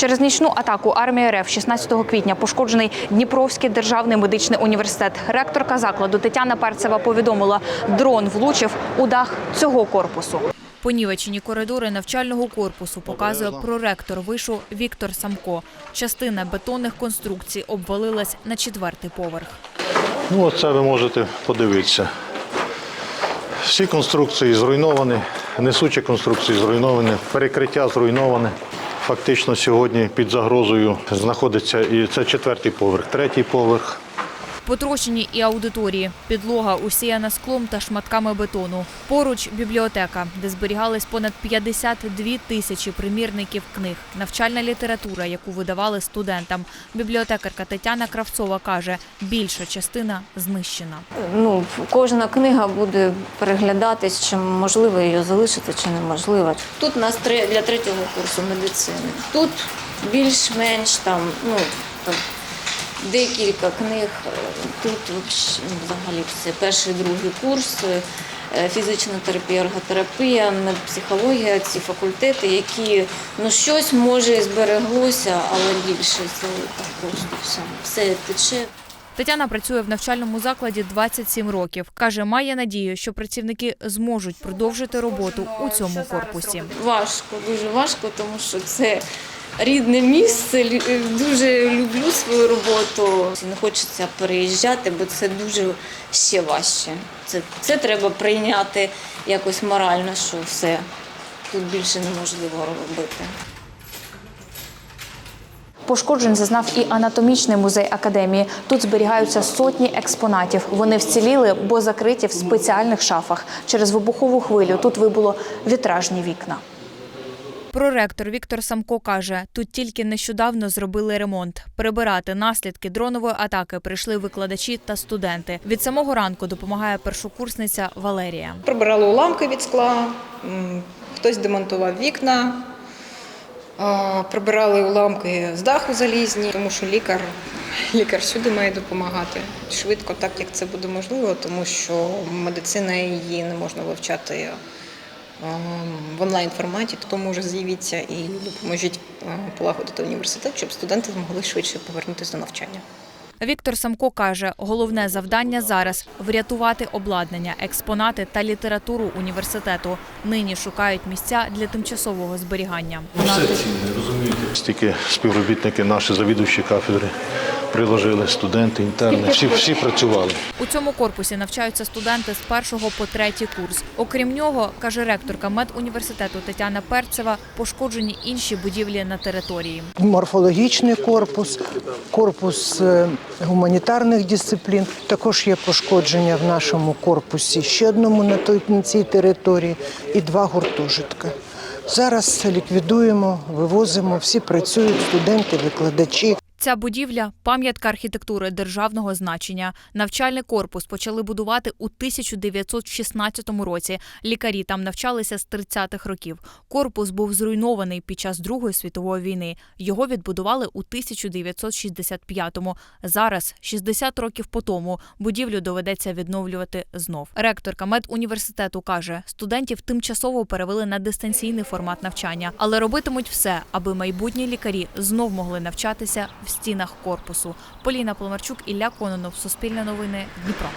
Через нічну атаку армії РФ 16 квітня пошкоджений Дніпровський державний медичний університет. Ректорка закладу Тетяна Перцева повідомила, дрон влучив у дах цього корпусу. Понівечені коридори навчального корпусу показує проректор вишу Віктор Самко. Частина бетонних конструкцій обвалилась на четвертий поверх. Ну, оце ви можете подивитися. Всі конструкції зруйновані, несучі конструкції зруйновані, перекриття зруйноване. Фактично сьогодні під загрозою знаходиться і це четвертий поверх, третій поверх. Потрощені і аудиторії. Підлога усіяна склом та шматками бетону. Поруч бібліотека, де зберігались понад 52 тисячі примірників книг, навчальна література, яку видавали студентам. Бібліотекарка Тетяна Кравцова каже, більша частина знищена. ну, кожна книга буде переглядатись, чи можливо її залишити, чи неможливо. Тут у нас для третього курсу медицини. Тут більш-менш там, ну, там декілька книг. Тут ну, взагалі все перший, другий курс. е, Фізична терапія, ерготерапія, медпсихологія, ці факультети, які ну щось може і збереглося, але більше це так просто все. Все тече. Тетяна працює в навчальному закладі 27 років. Каже, має надію, що працівники зможуть продовжити роботу у цьому корпусі. Важко, дуже важко, тому що це рідне місце. Дуже люблю свою роботу. Не хочеться переїжджати, бо це дуже ще важче. Це, це треба прийняти якось морально, що все тут більше неможливо робити. Пошкоджень зазнав і анатомічний музей академії. Тут зберігаються сотні експонатів. Вони вціліли, бо закриті в спеціальних шафах. Через вибухову хвилю тут вибуло вітражні вікна. Проректор Віктор Самко каже, тут тільки нещодавно зробили ремонт. Прибирати наслідки дронової атаки прийшли викладачі та студенти. Від самого ранку допомагає першокурсниця Валерія. Прибирали уламки від скла, хтось демонтував вікна, прибирали уламки з даху залізні, тому що лікар, лікар всюди має допомагати швидко, так як це буде можливо, тому що медицина її не можна вивчати в онлайн форматі, хто може з'явитися і допоможіть полагодити університет, щоб студенти змогли швидше повернутися до навчання. Віктор Самко каже, головне завдання зараз врятувати обладнання, експонати та літературу університету. Нині шукають місця для тимчасового зберігання. Все цінне. Стільки співробітники, наші завідувачі кафедри приложили, студенти, інтерни, всі, всі працювали. У цьому корпусі навчаються студенти з першого по третій курс. Окрім нього, каже ректорка медуніверситету Тетяна Перцева, пошкоджені інші будівлі на території. морфологічний корпус, корпус е, гуманітарних дисциплін. Також є пошкодження в нашому корпусі, ще одному на той на цій території і два гуртожитка. Зараз ліквідуємо, вивозимо, всі працюють, студенти, викладачі. Ця будівля пам'ятка архітектури державного значення. Навчальний корпус почали будувати у 1916 році. Лікарі там навчалися з 30-х років. Корпус був зруйнований під час Другої світової війни. Його відбудували у 1965-му. Зараз, 60 років по тому, будівлю доведеться відновлювати знов. Ректорка медуніверситету каже, студентів тимчасово перевели на дистанційний формат навчання, але робитимуть все, аби майбутні лікарі знов могли навчатися в стінах корпусу. Поліна Пломарчук, Ілля Кононов, Суспільне новини, Дніпро.